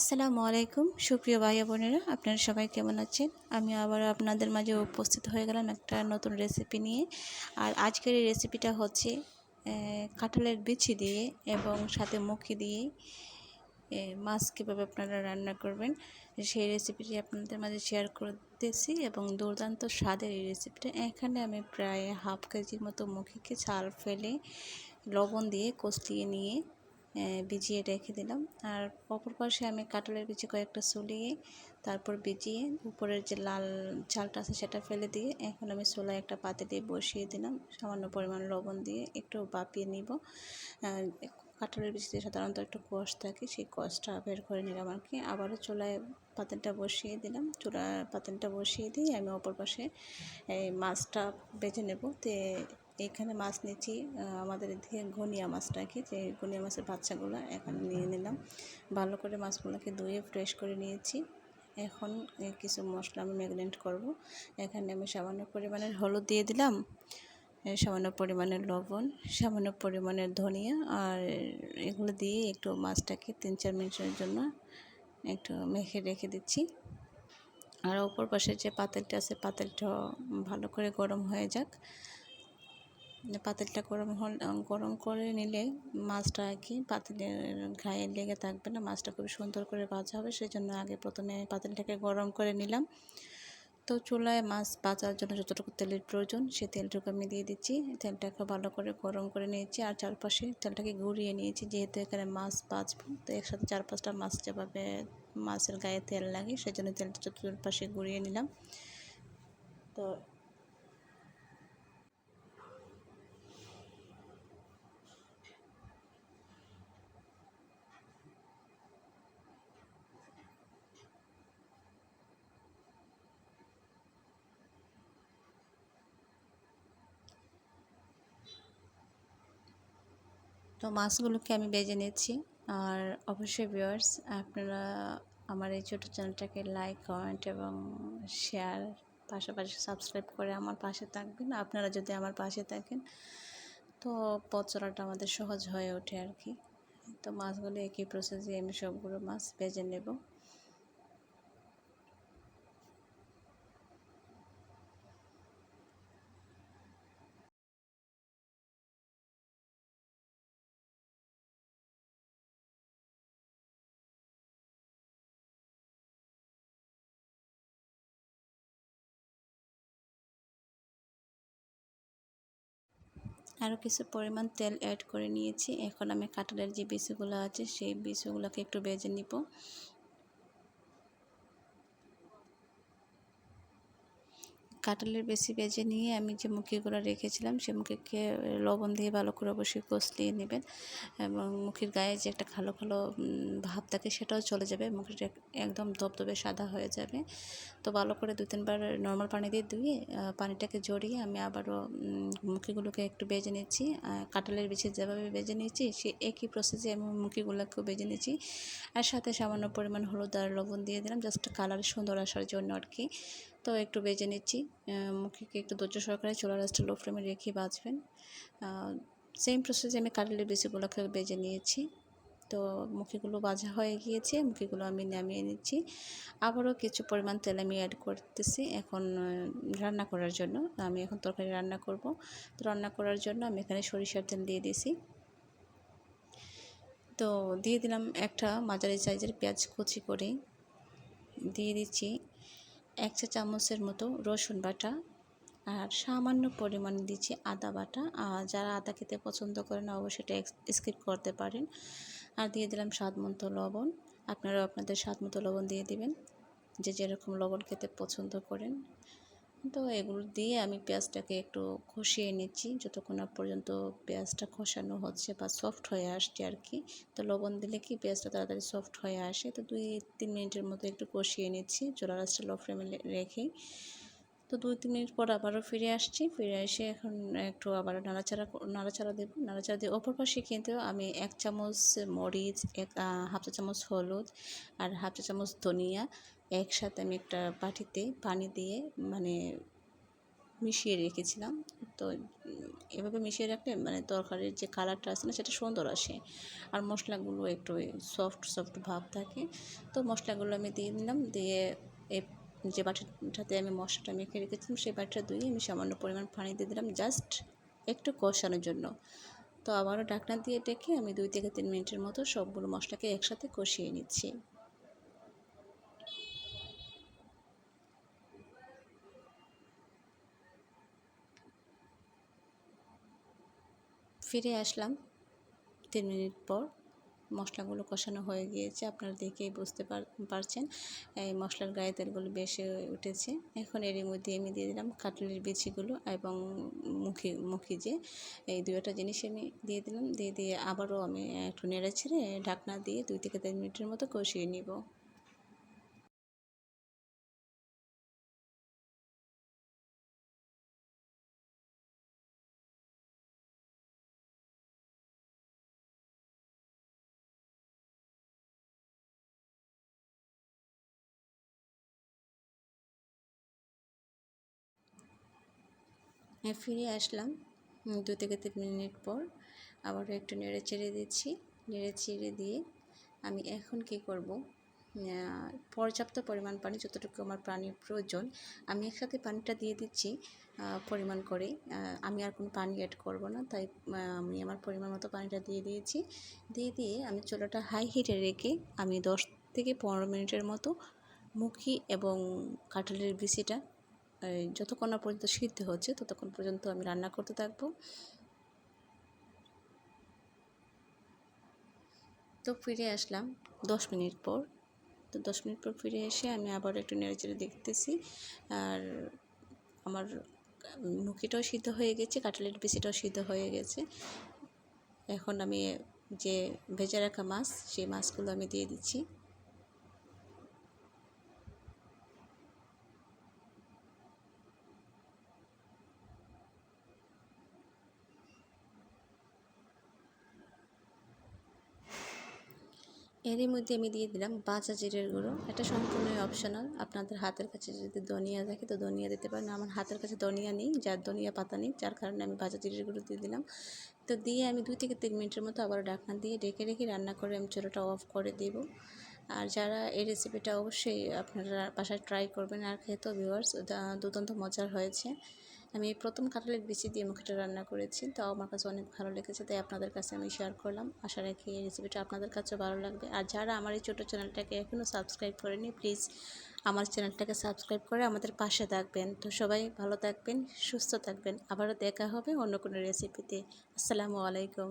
আসসালামু আলাইকুম। সুপ্রিয় ভাই বোনেরা, আপনারা সবাই কেমন আছেন? আমি আবার আপনাদের মাঝে উপস্থিত হয়ে গেলাম একটা নতুন রেসিপি নিয়ে। আর আজকের এই রেসিপিটা হচ্ছে কাঁঠালের বিচি দিয়ে এবং সাথে মুখি দিয়ে মাছ কীভাবে আপনারা রান্না করবেন, সেই রেসিপিটি আপনাদের মাঝে শেয়ার করতেছি এবং দুর্দান্ত স্বাদের এই রেসিপিটা এখানে আমি প্রায় হাফ কেজির মতো মুখিকে ছাল ফেলে লবণ দিয়ে কষলিয়ে নিয়ে ভিজিয়ে রেখে দিলাম। আর অপর পাশে আমি কাটলের বিচি কয়েকটা সলিয়ে তারপর ভিজিয়ে উপরের যে লাল চালটা আছে সেটা ফেলে দিয়ে এখন আমি সোলায় একটা পাতে দিয়ে বসিয়ে দিলাম। সামান্য পরিমাণ লবণ দিয়ে একটু বাপিয়ে নিব। কাঁঠালের বিচিতে সাধারণত একটু কষ থাকে, সেই কষটা বের করে নিলাম আর কি। আবারও চুলায় পাতেনটা বসিয়ে দিলাম। চুলার পাতেনটা বসিয়ে দিয়ে আমি অপর পাশে এই মাছটা বেছে নেব। তে এখানে মাছ নিচ্ছি আমাদের এদিকে ঘনিয়া মাছটাকে যে ঘনিয়া মাছের বাচ্চাগুলো এখানে নিয়ে নিলাম। ভালো করে মাছগুলোকে ধুয়ে ফ্রেশ করে নিয়েছি। এখন কিছু মশলা আমি ম্যাগনেট করব। এখানে আমি সামান্য পরিমাণের হলুদ দিয়ে দিলাম সামান্য পরিমাণের লবণ, সামান্য পরিমাণের ধনিয়া, আর এগুলো দিয়ে একটু মাছটাকে তিন চার মিনিটের জন্য একটু মেখে রেখে দিচ্ছি। আর ওপর পাশে যে পাতেলটা আছে, পাতেলটা ভালো করে গরম হয়ে যাক। পাতিলটা গরম হল গরম করে নিলে মাছটা আর কি পাতিলের গায়ে লেগে থাকবে না। মাছটা খুব সুন্দর করে ভাজা হবে সেই জন্য আগে প্রথমে পাতিলটাকে গরম করে নিলাম। তো চুলায় মাছ ভাজার জন্য যতটুকু তেলের প্রয়োজন, সে তেলটুকু আমি দিয়ে দিচ্ছি। তেলটাকে ভালো করে গরম করে নিয়েছি আর চারপাশে তেলটাকে ঘুরিয়ে নিয়েছি। যেহেতু এখানে মাছ বাজবো তো একসাথে চার পাঁচটা মাছ যেভাবে মাছের গায়ে তেল লাগে সেই জন্য তেলটা চতুর্পাশে ঘুরিয়ে নিলাম। তো তো মাছগুলোকে আমি বেজে নিচ্ছি। আর অবশ্যই ভিউয়ার্স আপনারা আমার এই ছোটো চ্যানেলটাকে লাইক কমেন্ট এবং শেয়ার পাশাপাশি সাবস্ক্রাইব করে আমার পাশে থাকবেন। আপনারা যদি আমার পাশে থাকেন, তো পথ চলাটা আমাদের সহজ হয়ে ওঠে আর কি। তো মাছগুলো একই প্রসেসে আমি সবগুলো মাছ বেজে নেব। আরও কিছু পরিমাণ তেল অ্যাড করে নিয়েছি। এখন আমি কাঁঠালের যে বীজগুলো আছে, সেই বীজগুলোকে একটু বেজে নিব। কাঁঠালের বেশি বেজে নিয়ে আমি যে মুখিগুলো রেখেছিলাম, সে মুখিকে লবণ দিয়ে ভালো করে অবশ্যই কষলিয়ে নেবেন এবং মুখের গায়ে যে একটা কালো কালো ভাব থাকে সেটাও চলে যাবে, মুখটা একদম দবদবে সাদা হয়ে যাবে। তো ভালো করে দু তিনবার নর্মাল পানি দিয়ে ধুয়ে পানিটাকে জড়িয়ে আমি আবারও মুখিগুলোকে একটু বেজে নিচ্ছি। কাঁঠালের বিছে যেভাবে বেজে নিয়েছি সে একই প্রসেসে আমি মুখিগুলোকেও বেজে নিয়েছি আর সাথে সামান্য পরিমাণ হলুদ আর লবণ দিয়ে দিলাম জাস্ট কালার সুন্দর আসার জন্য আর কি তো একটু বেজে নিচ্ছি। মুখিকে একটু ধৈর্য সহকারে চোলা রাস্তা লো ফ্লেমে রেখে বাজবেন। সেম প্রসেসে আমি কাটলের বেশিগুলোকে বেজে নিয়েছি। তো মুখিগুলো ভাজা হয়ে গিয়েছে, মুখিগুলো আমি নামিয়ে নিচ্ছি। আবারও কিছু পরিমাণ তেল আমি অ্যাড করতেছি এখন রান্না করার জন্য। আমি এখন তরকারি রান্না করব। তো রান্না করার জন্য আমি এখানে সরিষার তেল দিয়ে দিয়েছি। তো দিয়ে দিলাম একটা মাঝারি সাইজের পেঁয়াজ কুচি করে। দিয়ে দিচ্ছি এক চা চামচের মতো রসুন বাটা আর সামান্য পরিমাণে দিচ্ছি আদা বাটা। আর যারা আদা খেতে পছন্দ করেন অবশ্যই এটা স্কিপ করতে পারেন। আর দিয়ে দিলাম স্বাদ মতো লবণ। আপনারাও আপনাদের স্বাদ মতো লবণ দিয়ে দিবেন। যে যেরকম লবণ খেতে পছন্দ করেন। তো এগুলো দিয়ে আমি পেঁয়াজটাকে একটু কষিয়ে নিচ্ছি। যতক্ষণ পর্যন্ত পেঁয়াজটা কষানো হচ্ছে বা সফট হয়ে আসছে আর কি, তো লবণ দিলে কি পেঁয়াজটা তাড়াতাড়ি সফট হয়ে আসে। তো দুই তিন মিনিটের মতো একটু কষিয়ে নিচ্ছি। চোলা রাসটা লো ফ্লেমে রেখে তো দুই, তিন মিনিট পর আবারও ফিরে আসছি। ফিরে এসে এখন একটু আবার নাড়াচাড়া নাড়াচাড়া দেবো। নাড়াচাড়া দিয়ে অপর পাশে কিন্তু আমি এক চামচ মরিচ, এক হাফ চা চামচ হলুদ আর হাফ চা চামচ ধনিয়া একসাথে আমি একটা বাটিতে পানি দিয়ে মানে মিশিয়ে রেখেছিলাম। তো এভাবে মিশিয়ে রাখলে মানে তরকারির যে কালারটা আছে না সেটা সুন্দর আসে আর মশলাগুলো একটু সফট সফট ভাব থাকে। তো মশলাগুলো আমি দিয়ে দিলাম। দিয়ে যে বাটিটাতে আমি মশলাটা মেখে রেখেছিলাম, সেই বাটিটা ধুয়ে আমি সামান্য পরিমাণ পানি দিয়ে দিলাম জাস্ট একটু কষানোর জন্য। তো আবারও ঢাকনা দিয়ে ডেকে আমি দুই থেকে তিন মিনিটের মতো সবগুলো মশলাকে একসাথে কষিয়ে নিচ্ছি। ফিরে আসলাম তিন মিনিট পর। মশলাগুলো কষানো হয়ে গিয়েছে, আপনারা দেখেই বুঝতে পারছেন। এই মশলার গায়ে তেলগুলো বেশি উঠেছে। এখন এর মধ্যে আমি দিয়ে দিলাম কাটলির বিচিগুলো এবং মুখি মুখি যে এই দুটা জিনিস আমি দিয়ে দিলাম। দিয়ে দিয়ে আবারও আমি একটু নেড়ে ছেড়ে ঢাকনা দিয়ে দুই থেকে তিন মিনিটের মতো কষিয়ে নিব। ফিরে আসলাম। দু থেকে তিন মিনিট পর আবারও একটু নেড়ে চেড়ে দিচ্ছি। নেড়ে চেড়ে দিয়ে আমি এখন কি করব? পর্যাপ্ত পরিমাণ পানি, যতটুকু আমার পানির প্রয়োজন, আমি একসাথে পানিটা দিয়ে দিচ্ছি পরিমাণ করে। আমি আর কোনো পানি অ্যাড করব না, তাই আমি আমার পরিমাণ মতো পানিটা দিয়ে দিয়েছি। দিয়ে দিয়ে আমি চুলাটা হাই হিটে রেখে আমি দশ থেকে পনেরো মিনিটের মতো মুখি এবং কাঁঠালের বিচিটা যতক্ষণ না পর্যন্ত সিদ্ধ হচ্ছে, ততক্ষণ পর্যন্ত আমি রান্না করতে থাকব। তো ফিরে আসলাম দশ মিনিট পর। তো দশ মিনিট পর ফিরে এসে আমি আবার একটু নেড়েচেড়ে দেখতেছি। আর আমার মুখিটাও সিদ্ধ হয়ে গেছে, কাঁঠালের বিচিটাও সিদ্ধ হয়ে গেছে। এখন আমি যে ভেজে রাখা মাছ, সেই মাছগুলো আমি দিয়ে দিচ্ছি। এরই মধ্যে আমি দিয়ে দিলাম বাঁচা জিরের গুঁড়ো। এটা সম্পূর্ণই অপশনাল আপনাদের হাতের কাছে যদি দনিয়া থাকে তো দনিয়া দিতে পারেন। আমার হাতের কাছে দনিয়া নেই, যার দনিয়া পাতা নেই, যার কারণে আমি বাঁচা জিরের গুঁড়ো দিয়ে দিলাম। তো দিয়ে আমি দুই থেকে তিন মিনিটের মতো আবার ঢাকনা দিয়ে ডেকে রেখে রান্না করে আমি চুলোটা অফ করে দেব। আর যারা এই রেসিপিটা অবশ্যই আপনারা বাসায় ট্রাই করবেন। আর খেতেও ভিউয়ার্স দুর্দান্ত মজার হয়েছে। আমি প্রথম কাঁঠালের বিচি দিয়ে মুখিটা রান্না করেছি তো আমার কাছে অনেক ভালো লেগেছে, তাই আপনাদের কাছে আমি শেয়ার করলাম। আশা রাখি এই রেসিপিটা আপনাদের কাছেও ভালো লাগবে। আর যারা আমার এই ছোটো চ্যানেলটাকে এখনও সাবস্ক্রাইব করেনি প্লিজ আমার চ্যানেলটাকে সাবস্ক্রাইব করে আমাদের পাশে থাকবেন। তো সবাই ভালো থাকবেন, সুস্থ থাকবেন। আবারও দেখা হবে অন্য কোনো রেসিপিতে আসসালামু আলাইকুম।